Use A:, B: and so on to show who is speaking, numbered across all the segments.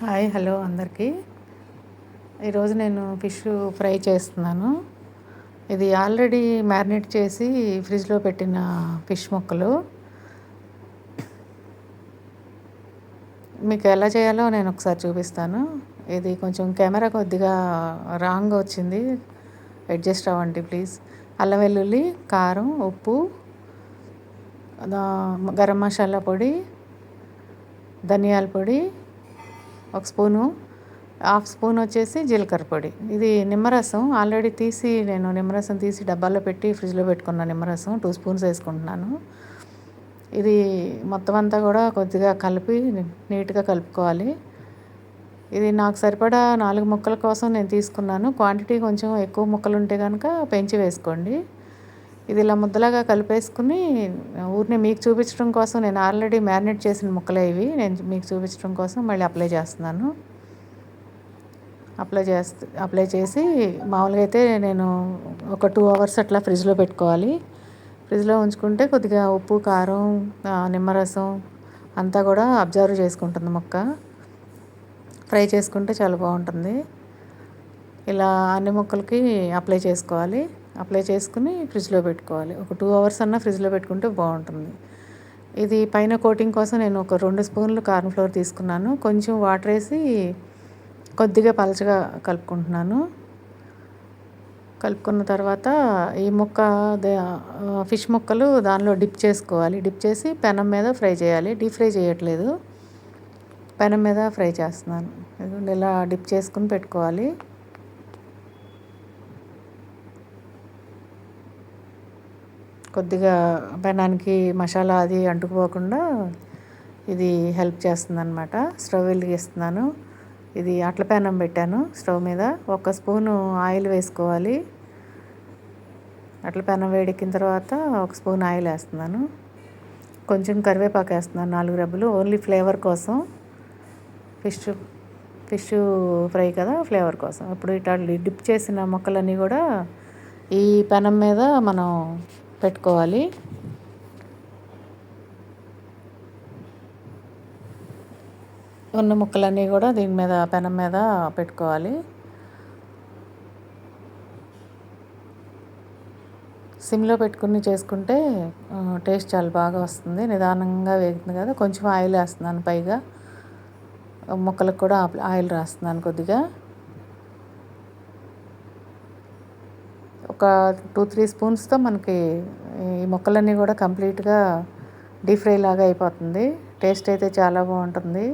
A: Hi hello అందరికీ. ఈరోజు నేను ఫిష్ ఫ్రై చేస్తున్నాను. ఇది ఆల్రెడీ మ్యారినేట్ చేసి ఫ్రిడ్జ్లో పెట్టిన ఫిష్ ముక్కలు. మీకు ఎలా చేయాలో నేను ఒకసారి చూపిస్తాను. ఇది కొంచెం కెమెరా కొద్దిగా రాంగ్ వచ్చింది. అడ్జస్ట్ అవ్వండి ప్లీజ్. అల్లం వెల్లుల్లి కారం ఉప్పు గరం మసాలా పొడి ధనియాల పొడి ఒక స్పూను హాఫ్ స్పూన్ వచ్చేసి జీలకర్ర పొడి. ఇది నిమ్మరసం. ఆల్రెడీ తీసి నేను నిమ్మరసం తీసి డబ్బాలో పెట్టి ఫ్రిడ్జ్లో పెట్టుకున్న నిమ్మరసం టూ స్పూన్స్ వేసుకుంటున్నాను. ఇది మొత్తం అంతా కూడా కొద్దిగా కలిపి నీట్గా కలుపుకోవాలి. ఇది నాకు సరిపడా నాలుగు ముక్కల కోసం నేను తీసుకున్నాను. క్వాంటిటీ కొంచెం ఎక్కువ ముక్కలు ఉంటే కనుక పెంచి వేసుకోండి. ఇది ఇలా ముద్దలాగా కలిపేసుకుని ఊరిని మీకు చూపించడం కోసం నేను ఆల్రెడీ మ్యారినేట్ చేసిన ముక్కలే ఇవి. నేను మీకు చూపించడం కోసం మళ్ళీ అప్లై చేస్తున్నాను. అప్లై చేస్తే అప్లై చేసి మామూలుగా అయితే నేను ఒక టూ అవర్స్ అట్లా ఫ్రిడ్జ్లో పెట్టుకోవాలి. ఫ్రిడ్జ్లో ఉంచుకుంటే కొద్దిగా ఉప్పు కారం నిమ్మరసం అంతా కూడా అబ్జర్వ్ చేసుకుంటుంది మొక్క. ఫ్రై చేసుకుంటే చాలా బాగుంటుంది. ఇలా అన్ని ముక్కలకి అప్లై చేసుకోవాలి. అప్లై చేసుకుని ఫ్రిడ్జ్లో పెట్టుకోవాలి. ఒక టూ అవర్స్ అన్నా ఫ్రిడ్జ్లో పెట్టుకుంటే బాగుంటుంది. ఇది పైన కోటింగ్ కోసం నేను ఒక రెండు స్పూన్లు కార్న్ ఫ్లోర్ తీసుకున్నాను. కొంచెం వాటర్ వేసి కొద్దిగా పలచగా కలుపుకుంటున్నాను. కలుపుకున్న తర్వాత ఈ ముక్క ఫిష్ ముక్కలు దానిలో డిప్ చేసుకోవాలి. డిప్ చేసి పెనం మీద ఫ్రై చేయాలి. డీప్ ఫ్రై చేయట్లేదు. పెనం మీద ఫ్రై చేస్తున్నాను. ఇలా డిప్ చేసుకుని పెట్టుకోవాలి. కొద్దిగా పెనానికి మసాలా అది అంటుకుపోకుండా ఇది హెల్ప్ చేస్తుంది అనమాట స్టవ్ వెలిగిస్తున్నాను. ఇది అట్ల పెనం పెట్టాను. స్టవ్ మీద ఒక స్పూను ఆయిల్ వేసుకోవాలి. అట్ల పెనం వేడెక్కిన తర్వాత ఒక స్పూన్ ఆయిల్ వేస్తున్నాను. కొంచెం కరివేపాకు వేస్తున్నాను నాలుగు రెబ్బలు. ఓన్లీ ఫ్లేవర్ కోసం. ఫిష్ ఫిష్ ఫ్రై కదా ఫ్లేవర్ కోసం. ఇప్పుడు ఇట్లా డిప్ చేసిన మొక్కలన్నీ కూడా ఈ పెనం మీద మనం పెట్టుకోవాలి. ఉన్న ముక్కలన్నీ కూడా దీని మీద పెనం మీద పెట్టుకోవాలి. సిమ్లో పెట్టుకుని చేసుకుంటే టేస్ట్ చాలా బాగా వస్తుంది. నిదానంగా వేగుతుంది కదా కొంచెం ఆయిల్ వేస్తున్నాను పైగా. ముక్కలకు కూడా ఆయిల్ రాస్తున్నాను కొద్దిగా. ఒక టూ త్రీ స్పూన్స్తో మనకి ఈ ముక్కలన్నీ కూడా కంప్లీట్గా డీప్ ఫ్రై లాగా అయిపోతుంది. టేస్ట్ అయితే చాలా బాగుంటుంది.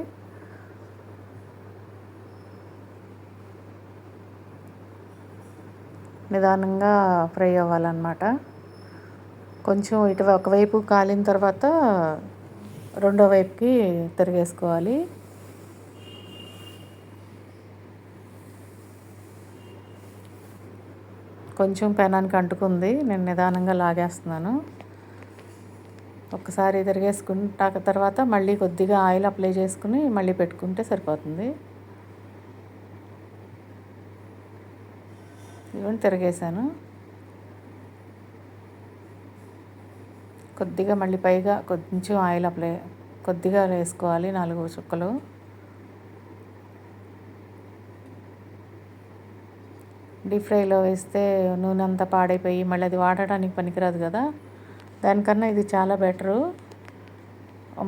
A: నిదానంగా ఫ్రై అవ్వాలన్నమాట. కొంచెం ఇటు ఒకవైపు కాలిన తర్వాత రెండో వైపుకి తిరిగేసుకోవాలి. కొంచెం పెనానికి అంటుకుంది. నేను నిదానంగా లాగేస్తున్నాను. ఒకసారి తిరిగేసుకుంటాక తర్వాత మళ్ళీ కొద్దిగా ఆయిల్ అప్లై చేసుకుని మళ్ళీ పెట్టుకుంటే సరిపోతుంది. ఇవన్నీ తిరిగేసాను కొద్దిగా మళ్ళీ పైగా కొంచెం ఆయిల్ అప్లై కొద్దిగా వేసుకోవాలి నాలుగు చుక్కలు. డీప్ ఫ్రైలో వేస్తే నూనె అంతా పాడైపోయి మళ్ళీ అది వాడటానికి పనికిరాదు కదా. దానికన్నా ఇది చాలా బెటరు.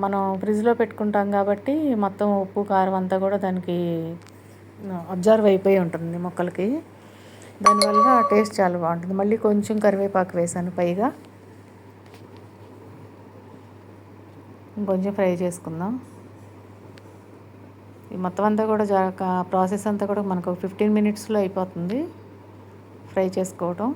A: మనం ఫ్రిడ్జ్లో పెట్టుకుంటాం కాబట్టి మొత్తం ఉప్పు కారం అంతా కూడా దానికి అబ్జర్వ్ అయిపోయి ఉంటుంది మొక్కలకి. దానివల్ల టేస్ట్ చాలా బాగుంటుంది. మళ్ళీ కొంచెం కరివేపాకు వేసాను పైగా. ఇంకొంచెం ఫ్రై చేసుకుందాం. ఈ మొత్తం అంతా కూడా ప్రాసెస్ అంతా కూడా మనకు ఫిఫ్టీన్ మినిట్స్లో అయిపోతుంది. ఫ్రై చేసుకోవటం.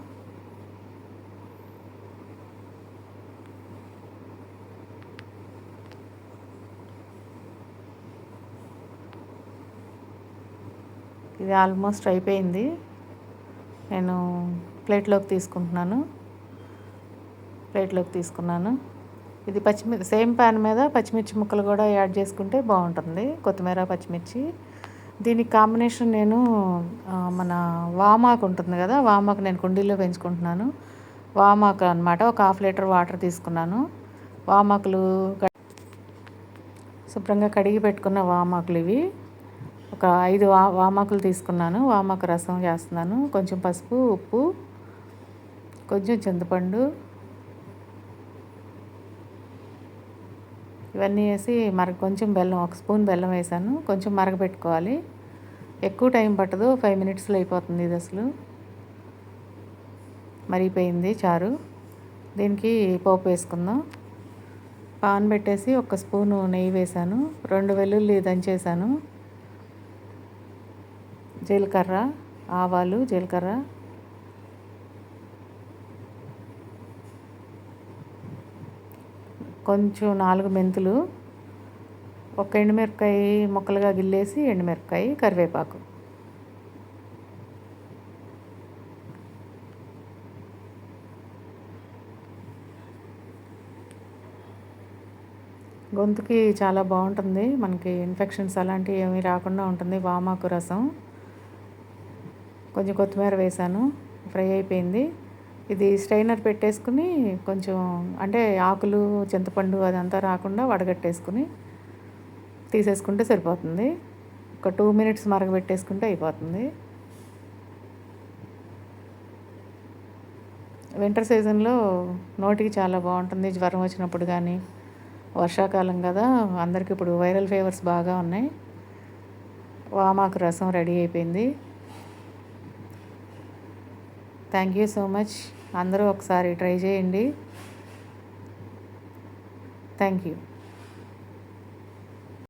A: ఇది ఆల్మోస్ట్ అయిపోయింది. నేను ప్లేట్లోకి తీసుకుంటున్నాను. ప్లేట్లోకి తీసుకున్నాను. ఇది పచ్చిమిర్చి సేమ్ ప్యాన్ మీద పచ్చిమిర్చి ముక్కలు కూడా యాడ్ చేసుకుంటే బాగుంటుంది. కొత్తిమీర పచ్చిమిర్చి దీనికి కాంబినేషన్ నేను మన వామాకు ఉంటుంది కదా వామాకు నేను కుండీలో పెంచుకుంటున్నాను వామాకు అనమాట ఒక హాఫ్ లీటర్ వాటర్ తీసుకున్నాను. వామాకులు శుభ్రంగా కడిగి పెట్టుకున్న వామాకులు ఇవి. ఒక ఐదు వా వామాకులు తీసుకున్నాను. వామాకు రసం చేస్తున్నాను కొంచెం పసుపు ఉప్పు కొంచెం చింతపండు ఇవన్నీ వేసి మరగ కొంచెం బెల్లం ఒక స్పూన్ బెల్లం వేసాను. కొంచెం మరగపెట్టుకోవాలి. ఎక్కువ టైం పట్టదు. ఫైవ్ మినిట్స్లో అయిపోతుంది ఇది అసలు. మరిగిపోయింది చారు. దీనికి పోపు వేసుకుందాం. పాన్ పెట్టేసి ఒక స్పూను నెయ్యి వేసాను. రెండు వెల్లుల్లి దంచేసాను. జీలకర్ర ఆవాలు జీలకర్ర. కొంచెం నాలుగు మెంతులు ఒక ఎండుమిరపకాయ ముక్కలుగా గిల్లేసి ఎండుమిరపకాయ కరివేపాకు. గొంతుకి చాలా బాగుంటుంది. మనకి ఇన్ఫెక్షన్స్ అలాంటివి ఏమీ రాకుండా ఉంటుంది. వామాకు రసం. కొంచెం కొత్తిమీర వేసాను. ఫ్రై అయిపోయింది. ఇది స్ట్రైనర్ పెట్టేసుకుని కొంచెం అంటే ఆకులు చింతపండు అదంతా రాకుండా వడగట్టేసుకుని తీసేసుకుంటే సరిపోతుంది. ఒక టూ మినిట్స్ మరగబెట్టేసుకుంటే అయిపోతుంది. వింటర్ సీజన్లో నోటికి చాలా బాగుంటుంది. జ్వరం వచ్చినప్పుడు కానీ వర్షాకాలం కదా అందరికి ఇప్పుడు వైరల్ ఫీవర్స్ బాగా ఉన్నాయి. వామాకు రసం రెడీ అయిపోయింది. Thank you so much. అందరూ ఒకసారి ట్రై చేయండి. Thank you.